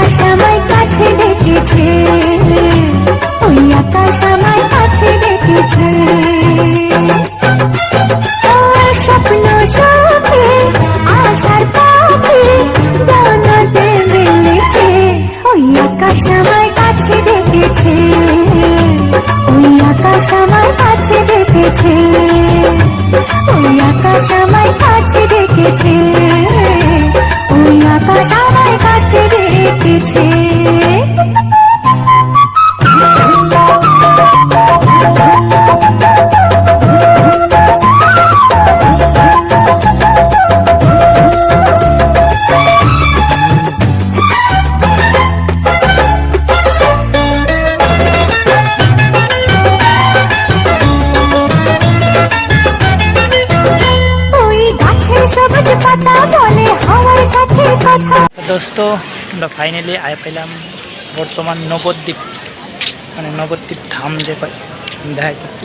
আকাশ কাছে ডেকেছে ওই আকাশ আমায় কাছে ডেকেছে স্বপ্ন সখে আশার পাখি আমায় কাছে ডেকেছে ওই আকাশ আমায় কাছে ডেকেছে ওই আকাশ আমায় কাছে ডেকেছে দোস্ত আমরা ফাইনালি আয় পেলাম বর্তমান নবদ্বীপ মানে নবদ্বীপ ধাম যে দেখাইতেছি।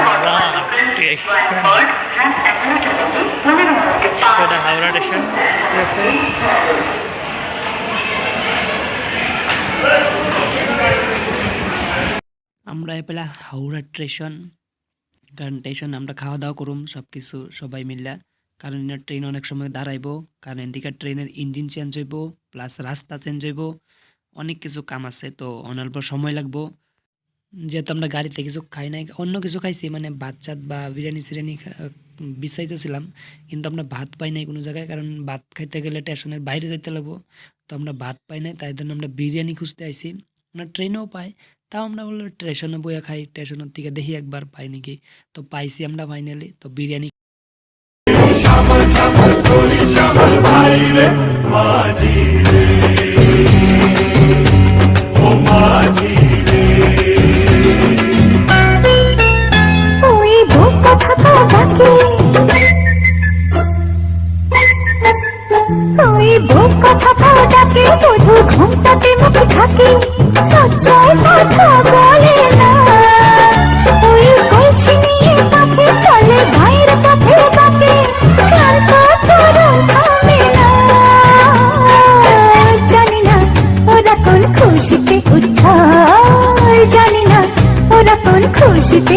স্টেশন হাওড়া স্টেশন ঠিক আছে আমরা এ পেলাম হাওড়া স্টেশন কারণ স্টেশন আমরা খাওয়া দাওয়া করুম সব কিছু সবাই মিল্লা। কারণ ট্রেন অনেক সময় দাঁড়াইব কারণ এদিকে ট্রেনের ইঞ্জিন চেঞ্জ হইব প্লাস রাস্তা চেঞ্জ হইব অনেক কিছু কাম আছে তো অনল্প সময় লাগবো। যেহেতু আমরা গাড়িতে কিছু খাই নাই অন্য কিছু খাইছি মানে ভাত চাত বা বিরিয়ানি সিরিয়ানি বিছাইতেছিলাম কিন্তু আমরা ভাত পাই নাই কোনো জায়গায় কারণ ভাত খাইতে গেলে স্টেশনের বাইরে যাইতে লাগবো তো আমরা ভাত পাই নাই তাই জন্য আমরা বিরিয়ানি খুঁজতে আইছি আমরা ট্রেনেও পাই তাও আমরা বলল স্টেশনে বইয়া খাই স্টেশনের থেকে দেখি একবার পাই নাকি তো পাইছি আমরা ফাইনালি তো বিরিয়ানি ওই খুশিতে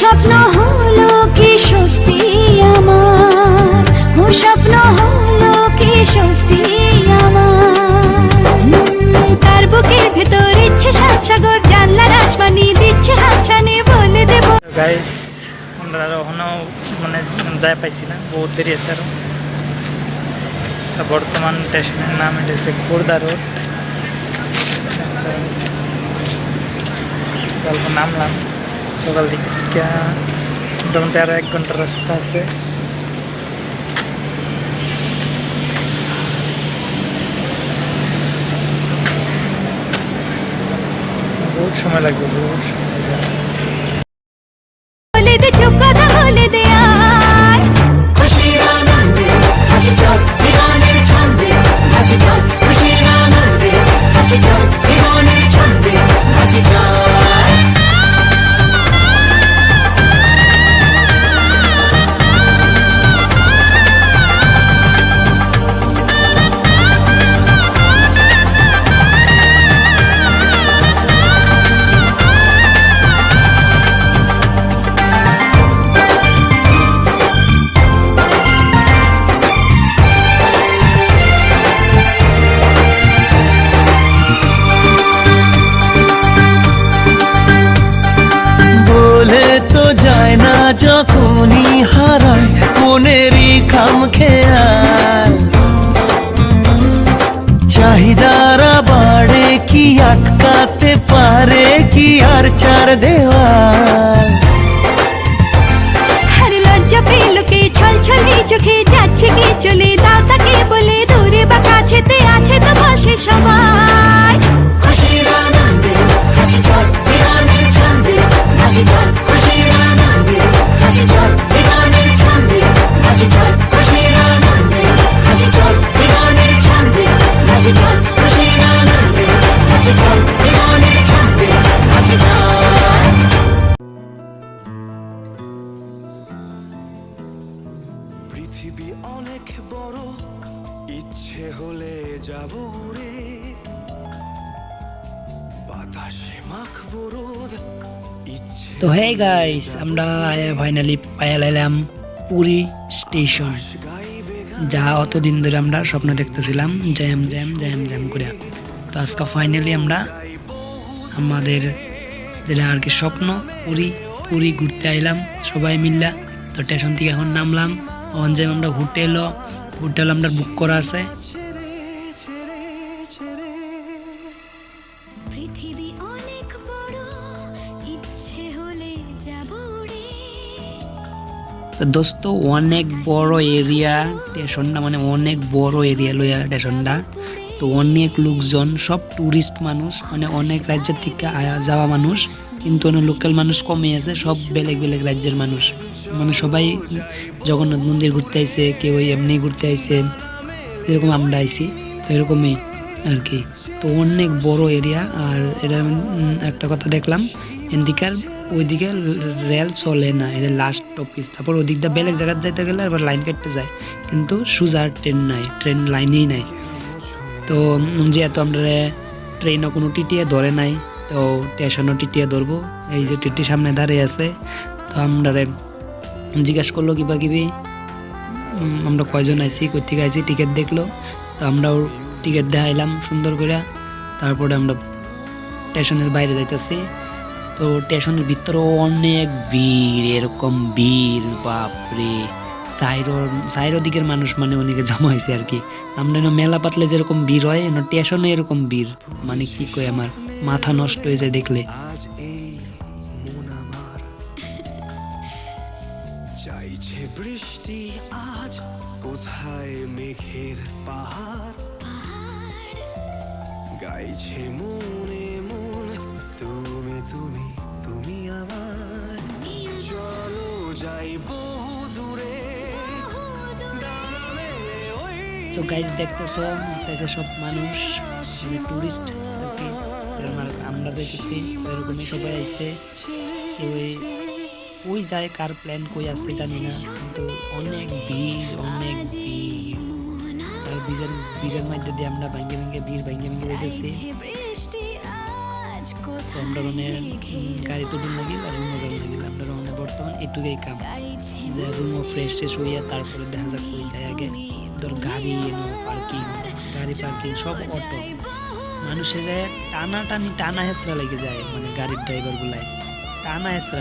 স্বপ্ন হলো কি সত্যি আমার? ও স্বপ্ন হলো কি সত্যি আমার? তার বুকের ভেতর ইচ্ছে সাত সাগর জানলার দিচ্ছে হাতছানি বলে দেব। গাইস আমরা এখনও মানে যাই পাইছি না বহুত দেরি আছে আরও আচ্ছা, বর্তমান স্টেশনের নাম এটা হচ্ছে খুর্দা রোড। নামলাম। সকাল দিকে মোটামুটি আরও এক ঘণ্টার রাস্তা আছে বহুত সময় লাগবে বহুত সময় লাগবে খেয়াল চাহিদারা বাড়ে কি আটকাতে পারে কি আর চার দেওয়াল। আর লজ্জা পেল কে ছল ছলে চোখে যাচ্ছে কে, চলে দাও তাকে বলে, দূরে বা কাছেতে আছে তো বসে সবাই পৃথিবী অনেক বড় ইচ্ছে হলে যাব উড়ে বাতাসে মাখবো রোদ তো হে গাইস আমরা ফাইনালি পায়া লাইলাম পুরী স্টেশন। যা অতদিন ধরে আমরা স্বপ্ন দেখতেছিলাম জ্যাম জ্যাম জ্যাম জ্যাম করে। তো আজকে ফাইনালি আমরা আমাদের যেটা আর কি স্বপ্ন পুরী পুরী ঘুরতে আইলাম সবাই মিললা। তো স্টেশন থেকে এখন নামলাম। অন যাই আমরা হোটেলও হোটেল আমরা বুক করা আছে। তো দোস্ত অনেক বড় এরিয়া স্টেশনটা মানে অনেক বড় এরিয়া লইয়া স্টেশনটা। তো অনেক লোকজন সব টুরিস্ট মানুষ মানে অনেক রাজ্যের থেকে আয়া যাওয়া মানুষ কিন্তু অনেক লোকাল মানুষ কমে আছে সব বেলেগ বেলেগ রাজ্যের মানুষ। মানে সবাই জগন্নাথ মন্দির ঘুরতে আইছে কেউ এমনি ঘুরতে আইছে যেরকম আমরা আইছি তো এরকমই আর কি তো অনেক বড় এরিয়া আর এটা একটা কথা দেখলাম, এদিকার ওইদিকে রেল চলে না, এটা লাস্ট অফিস তারপর ওদিক দিয়ে বেলেগ জায়গায় যাইতে গেলে আবার লাইন কাটতে যায়, কিন্তু সুজার ট্রেন নাই ট্রেন লাইনেই নাই। তো যেহেতু আমরা ট্রেনও কোনো টিটিয়ে ধরে নাই, তো স্টেশনও টিটিয়ে ধরবো, এই যে টিটি সামনে দাঁড়িয়ে আছে, তো আমরা জিজ্ঞাসা করল কিবা কিবি আমরা কয়জন আইছি কই থেকে আইছি, টিকিট দেখল। তো আমরাও টিকিট দেখাইলাম সুন্দর করে তারপরে আমরা স্টেশনের বাইরে যাইতেছি। তো স্টেশনের ভিতরেও অনেক ভিড়, এরকম ভিড়, বাপরে। সাইরো সাইরো দিকের মানুষ মানে অনেকে জমা হয়েছে আর কি। আমরা এনে মেলা পাতলে যেরকম ভিড় হয় এনে স্টেশনে এরকম ভিড়। মানে কি কই আমার, মাথা নষ্ট হয়ে যায় দেখলে। বহু দূরে তো গাইজ দেখতেছো দেখতেছে সব মানুষ মানে টুরিস্ট আর কি আমরা যাইতেছি, এরকমই সবাই আইছে। কেউ ওই যায়, কার প্ল্যান কই আছে জানি না, কিন্তু অনেক ভিড় অনেক ভিড়। আর বীজের বীরের মধ্যে দিয়ে আমরা ভাঙ্গে ভাঙ্গে, ভিড় ভাঙ্গে ভাঙ্গে যেতেছি তো আমরা মানে গাড়ি তো ডুল লাগিল আর রুমও জল লাগিল। আমরা মানে বর্তমান এটুকুই কাম। যে রুমও ফ্রেশ ট্রেশ হইয়া তারপরে দেখা যাক ওই যায় আগে। ধর গাড়ি এনো পার্কিং গাড়ি পার্কিং সব অটো মানুষের টানা টানি টানা হেসরা লেগে যায় মানে গাড়ির ড্রাইভার গুলায়। টানা হেসরা